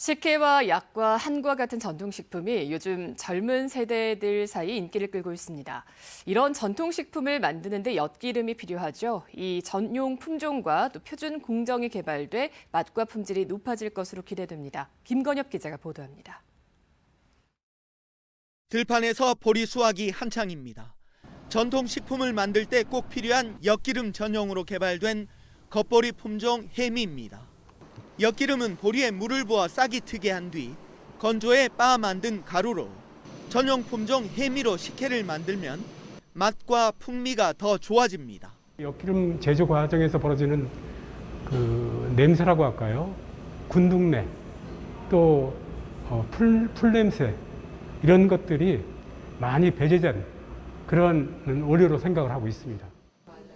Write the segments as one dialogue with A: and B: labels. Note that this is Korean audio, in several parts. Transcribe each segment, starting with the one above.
A: 식혜와 약과 한과 같은 전통식품이 요즘 젊은 세대들 사이 인기를 끌고 있습니다. 이런 전통식품을 만드는데 엿기름이 필요하죠. 이 전용 품종과 또 표준 공정이 개발돼 맛과 품질이 높아질 것으로 기대됩니다. 김건엽 기자가 보도합니다.
B: 들판에서 보리 수확이 한창입니다. 전통 식품을 만들 때 꼭 필요한 엿기름 전용으로 개발된 겉보리 품종 해미입니다. 엿기름은 보리에 물을 부어 싹이 트게 한 뒤 건조해 빻아 만든 가루로 전용 품종 해미로 식혜를 만들면 맛과 풍미가 더 좋아집니다.
C: 엿기름 제조 과정에서 벌어지는 그 냄새라고 할까요? 군둥내, 또 어, 풀, 풀냄새 이런 것들이 많이 배제된 그런 원료로 생각을 하고 있습니다.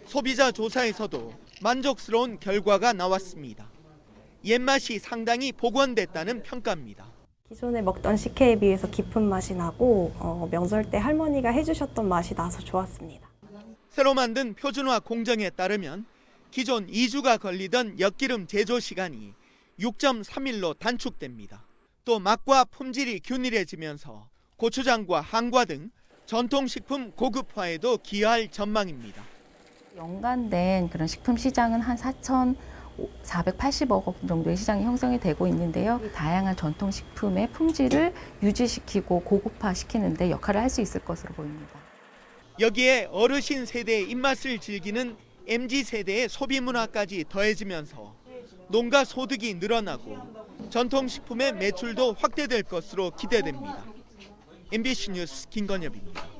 B: 소비자 조사에서도 만족스러운 결과가 나왔습니다. 옛맛이 상당히 복원됐다는 평가입니다.
D: 기존에 먹던 식혜에 비해서 깊은 맛이 나고 어, 명절 때 할머니가 해주셨던 맛이 나서 좋았습니다.
B: 새로 만든 표준화 공정에 따르면 기존 2주가 걸리던 엿기름 제조 시간이 6.3일로 단축됩니다. 또 맛과 품질이 균일해지면서 고추장과 한과 등 전통식품 고급화에도 기여할 전망입니다.
E: 연간된 그런 식품 시장은 한 4,480억 원 정도의 시장이 형성이 되고 있는데요. 이 다양한 전통 식품의 품질을 유지시키고 고급화시키는데 역할을 할 수 있을 것으로 보입니다.
B: 여기에 어르신 세대의 입맛을 즐기는 MZ 세대의 소비 문화까지 더해지면서 농가 소득이 늘어나고 전통식품의 매출도 확대될 것으로 기대됩니다. MBC 뉴스 김건엽입니다.